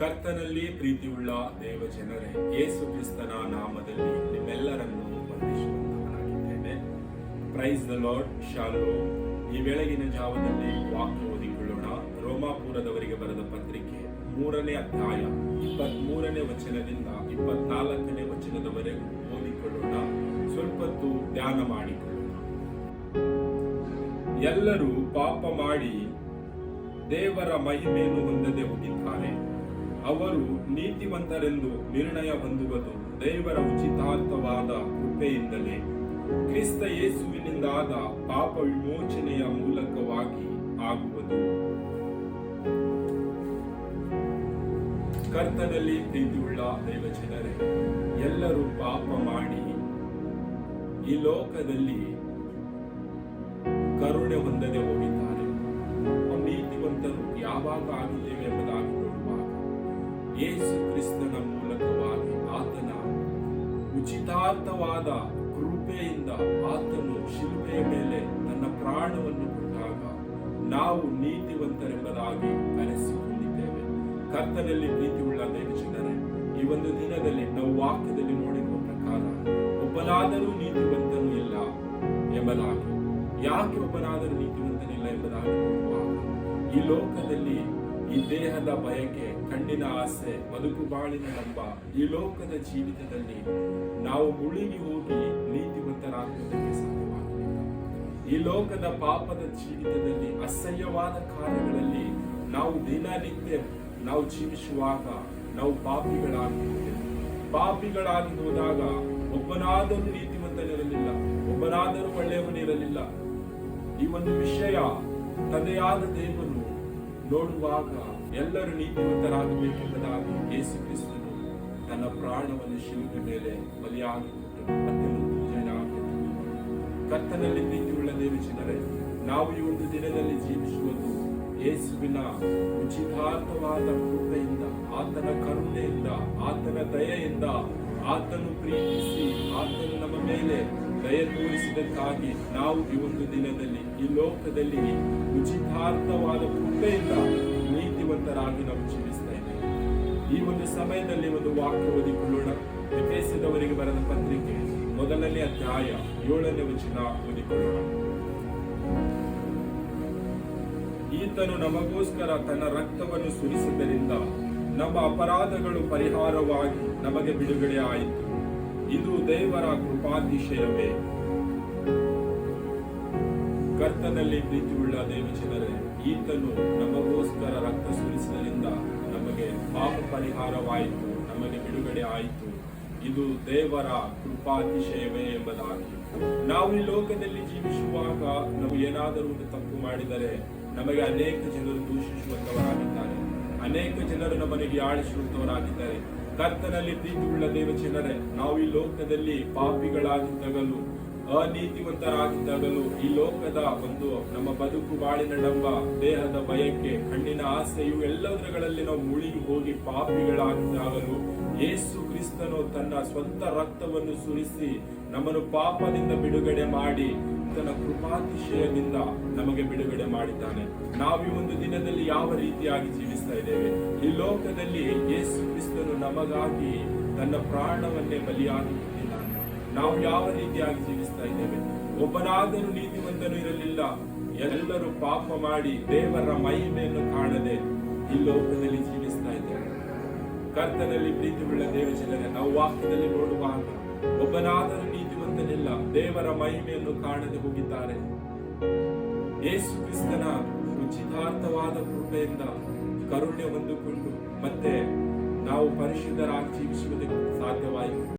ಕರ್ತನಲ್ಲಿ ಪ್ರೀತಿಯುಳ್ಳ ದೇವ ಜನರೇ ಯೇಸು ಕ್ರಿಸ್ತನ ನಾಮದಲ್ಲಿ ನಿಮ್ಮೆಲ್ಲರನ್ನು ವಂದಿಸುವಂತವನಾಗಿದ್ದೇನೆ ಪ್ರೈಸ್ ದ ಲಾರ್ಡ್ ಶಾಲೋ ಈ ಬೆಳಗಿನ ಜಾವದಲ್ಲಿ ವಾಕ್ಯ ಓದಿಕೊಳ್ಳೋಣ. ರೋಮಾಪುರದವರಿಗೆ ಬರೆದ ಪತ್ರಿಕೆ ಮೂರನೇ ಅಧ್ಯಾಯ ಇಪ್ಪತ್ತ್ ಮೂರನೇ ವಚನದಿಂದ ಇಪ್ಪತ್ನಾಲ್ಕನೇ ವಚನದವರೆಗೂ ಓದಿಕೊಳ್ಳೋಣ. ಸ್ವಲ್ಪತ್ತು ಧ್ಯಾನ ಮಾಡಿಕೊಳ್ಳೋಣ. ಎಲ್ಲರೂ ಪಾಪ ಮಾಡಿ ದೇವರ ಮಹಿಮೆಯನ್ನು ಹೊಂದದೆ ಹೋಗಿದ್ದಾರೆ. ಅವರು ನೀತಿವಂತರೆಂದು ನಿರ್ಣಯ ಹೊಂದುವುದು ದೇವರ ಉಚಿತಾರ್ಥವಾದ ಕೃಪೆಯಿಂದಲೇ. ಕ್ರಿಸ್ತ ಯೇಸುವಿನಿಂದಾದ ಪಾಪ ವಿಮೋಚನೆಯ ಮೂಲಕವಾಗಿ ಆಗುವುದು. ಕರ್ತನಲ್ಲಿ ಪ್ರೀತಿಯುಳ್ಳ ದೈವಜನರೇ, ಎಲ್ಲರೂ ಪಾಪ ಮಾಡಿ ಈ ಲೋಕದಲ್ಲಿ ಕರುಣೆ ಹೊಂದದೆ ಹೋಗಿದ್ದಾರೆ. ನೀತಿವಂತರು ಯಾವಾಗ ನೋಡುವಾಗ ಯೇಸು ಕ್ರಿಸ್ತನ ಮೂಲಕವಾಗಿ ಆತನ ಉಚಿತಾರ್ಥವಾದ ಕೃಪೆಯಿಂದ ಆತನು ಶಿಲುಬೆಯ ಮೇಲೆ ತನ್ನ ಪ್ರಾಣವನ್ನು ಕೊಟ್ಟಾಗ ನಾವು ನೀತಿವಂತರೆಂಬುದಾಗಿ ಕರೆಸಿಕೊಂಡಿದ್ದೇವೆ. ಕರ್ತನಲ್ಲಿ ಪ್ರೀತಿಯುಳ್ಳ ದೇವಜನರೇ, ಈ ಒಂದು ದಿನದಲ್ಲಿ ನಾವು ವಾಕ್ಯದಲ್ಲಿ ನೋಡಿರುವ ಪ್ರಕಾರ ಒಬ್ಬನಾದರೂ ನೀತಿವಂತನು ಇಲ್ಲ ಎಂಬುದಾಗಿ. ಯಾಕೆ ಒಬ್ಬನಾದರೂ ನೀತಿವಂತನಿಲ್ಲ ಎಂಬುದಾಗಿ ಈ ಲೋಕದಲ್ಲಿ ಈ ದೇಹದ ಬಯಕೆ, ಕಣ್ಣಿನ ಆಸೆ, ಬದುಕು ಬಾಳಿನ ನಂಬ ಈ ಲೋಕದ ಜೀವಿತದಲ್ಲಿ ನಾವು ಮುಳುಗಿ ಹೋಗಿ ನೀತಿವಂತರಾಗುವುದಕ್ಕೆ ಈ ಲೋಕದ ಪಾಪದ ಜೀವಿತದಲ್ಲಿ ಅಸಹ್ಯವಾದ ಕಾರ್ಯಗಳಲ್ಲಿ ನಾವು ದಿನನಿತ್ಯ ನಾವು ಜೀವಿಸುವಾಗ ನಾವು ಪಾಪಿಗಳಾಗಿದ್ದೇವೆ ಪಾಪಿಗಳಾಗಿ ಹೋದಾಗ ಒಬ್ಬನಾದರೂ ನೀತಿವಂತನಿರಲಿಲ್ಲ, ಒಬ್ಬನಾದರೂ ಒಳ್ಳೆಯವನಿರಲಿಲ್ಲ. ಈ ಒಂದು ವಿಷಯ ತಂದೆಯಾದ ದೇವನು ನೋಡುವಾಗ ಎಲ್ಲರೂ ನೀತಿವಂತರಾಗಬೇಕೆಂಬುದಾಗಿ ಯೇಸು ಕ್ರಿಸ್ತನು ತನ್ನ ಪ್ರಾಣವನ್ನು ಶಿಲುಬೆ ಮೇಲೆ ಬಲಿಯಾಗಿ ಕರ್ತನಲ್ಲಿ ಪ್ರೀತಿಯುಳ್ಳ ದೇವಜನರೇ ನಾವು ಈ ಒಂದು ದಿನದಲ್ಲಿ ಜೀವಿಸುವುದು ಯೇಸುವಿನ ಉಚಿತಾರ್ಥವಾದ ಕೃಪೆಯಿಂದ, ಆತನ ಕರುಣೆಯಿಂದ, ಆತನ ದಯೆಯಿಂದ ಆತನು ಪ್ರೀತಿಸಿ, ಆತನು ನಮ್ಮ ಮೇಲೆ ದಯ ತೋರಿಸಿದಕ್ಕಾಗಿ ನಾವು ಈ ಒಂದು ದಿನದಲ್ಲಿ ಈ ಲೋಕದಲ್ಲಿ ಉಚಿತಾರ್ಥವಾದ ಕೃಪೆಯಿಂದ ನೀತಿವಂತರಾಗಿ ನಾವು ಜೀವಿಸ್ತಾ ಇದ್ದೇವೆ. ಈ ಒಂದು ಸಮಯದಲ್ಲಿ ಒಂದು ವಾಕ್ಯ ಓದಿಕೊಳ್ಳೋಣ. ಎಫೆಸದವರಿಗೆ ಬರೆದ ಪತ್ರಿಕೆ ಮೊದಲನೇ ಅಧ್ಯಾಯ ಏಳನೇ ವಚನ ಓದಿಕೊಳ್ಳೋಣ. ಈತನು ನಮಗೋಸ್ಕರ ತನ್ನ ರಕ್ತವನ್ನು ಸುರಿಸಿದ್ದರಿಂದ ನಮ್ಮ ಅಪರಾಧಗಳು ಪರಿಹಾರವಾಗಿ ನಮಗೆ ಬಿಡುಗಡೆ ಆಯಿತು. ಇದು ದೇವರ ಕೃಪಾತಿಶಯವೇ. ಕರ್ತನಲ್ಲಿ ಪ್ರೀತಿಯುಳ್ಳ ದೇವಜನರೇ, ಈತನು ನಮಗೋಸ್ಕರ ರಕ್ತ ಸುರಿಸಿದರಿಂದ ನಮಗೆ ಪಾಪ ಪರಿಹಾರವಾಯಿತು, ನಮಗೆ ಬಿಡುಗಡೆ ಆಯಿತು. ಇದು ದೇವರ ಕೃಪಾತಿಶಯವೇ ಎಂಬುದಾಗಿ. ನಾವು ಈ ಲೋಕದಲ್ಲಿ ಜೀವಿಸುವಾಗ ನಾವು ಏನಾದರೂ ಒಂದು ತಪ್ಪು ಮಾಡಿದರೆ ನಮಗೆ ಅನೇಕ ಜನರು ದೂಷಿಸುವಂತವರಾಗಿದ್ದಾರೆ. ಅನೇಕ ಜನರು ನಮ್ಮನ್ನು ಆಳಿಸುವಂತವರಾಗಿದ್ದಾರೆ. ಕರ್ತನಲ್ಲಿ ಪ್ರೀತಿಯುಳ್ಳ ದೇವ ಜನರೇ ನಾವು ಈ ಲೋಕದಲ್ಲಿ ಪಾಪಿಗಳಾಗಿದ್ದಾಗಲೂ ಅನೀತಿವಂತರಾಗಿದ್ದಾಗಲೂ ಈ ಲೋಕದ ಒಂದು ನಮ್ಮ ಬದುಕು ಬಾಳಿನ ಡಂಬ ದೇಹದ ಬಯಕೆ, ಕಣ್ಣಿನ ಆಸೆ, ಇವು ಎಲ್ಲದರಗಳಲ್ಲಿ ನಾವು ಮುಳುಗಿ ಹೋಗಿ ಪಾಪಿಗಳಾಗಿದ್ದಾಗಲೂ ಯೇಸು ಕ್ರಿಸ್ತನು ತನ್ನ ಸ್ವಂತ ರಕ್ತವನ್ನು ಸುರಿಸಿ ನಮ್ಮನ್ನು ಪಾಪದಿಂದ ಬಿಡುಗಡೆ ಮಾಡಿ ತನ್ನ ಕೃಪಾತಿಶಯದಿಂದ ನಮಗೆ ಬಿಡುಗಡೆ ಮಾಡಿದ್ದಾನೆ. ನಾವು ಒಂದು ದಿನದಲ್ಲಿ ಯಾವ ರೀತಿಯಾಗಿ ಜೀವಿಸ್ತಾ ಇದ್ದೇವೆ? ಈ ಲೋಕದಲ್ಲಿ ಯೇಸು ಕ್ರಿಸ್ತನು ನಮಗಾಗಿ ತನ್ನ ಪ್ರಾಣವನ್ನೇ ಬಲಿಯಾಗಿ ನಾವು ಯಾವ ರೀತಿಯಾಗಿ ಜೀವಿಸ್ತಾ ಇದ್ದೇವೆ? ಒಬ್ಬನಾದರೂ ನೀತಿವಂತನು ಇರಲಿಲ್ಲ. ಎಲ್ಲರೂ ಪಾಪ ಮಾಡಿ ದೇವರ ಮಹಿಮೆಯನ್ನು ಕಾಣದೆ ಈ ಲೋಕದಲ್ಲಿ ಜೀವಿಸ್ತಾ ಇದ್ದೇವೆ. ಕರ್ತನಲ್ಲಿ ಪ್ರೀತಿಯುಳ್ಳ ದೇವಜನರೇ ನಾವು ವಾಕ್ಯದಲ್ಲಿ ನೋಡುವಾಗ ಒಬ್ಬನಾದರೂ ನೀತಿವಂತನಿಲ್ಲ, ದೇವರ ಮಹಿಮೆಯನ್ನು ಕಾಣದೆ ಹೋಗಿದ್ದಾರೆ. ಯೇಸು ಕ್ರಿಸ್ತನ ಉಚಿತಾರ್ಥವಾದ ಕೃಪೆಯಿಂದ ಕರುಣ್ಯ ಹೊಂದಿಕೊಂಡು ಮತ್ತೆ ನಾವು ಪರಿಶುದ್ಧರಾಗಿ ಜೀವಿಸುವುದಕ್ಕೆ ಸಾಧ್ಯವಾಯಿತು.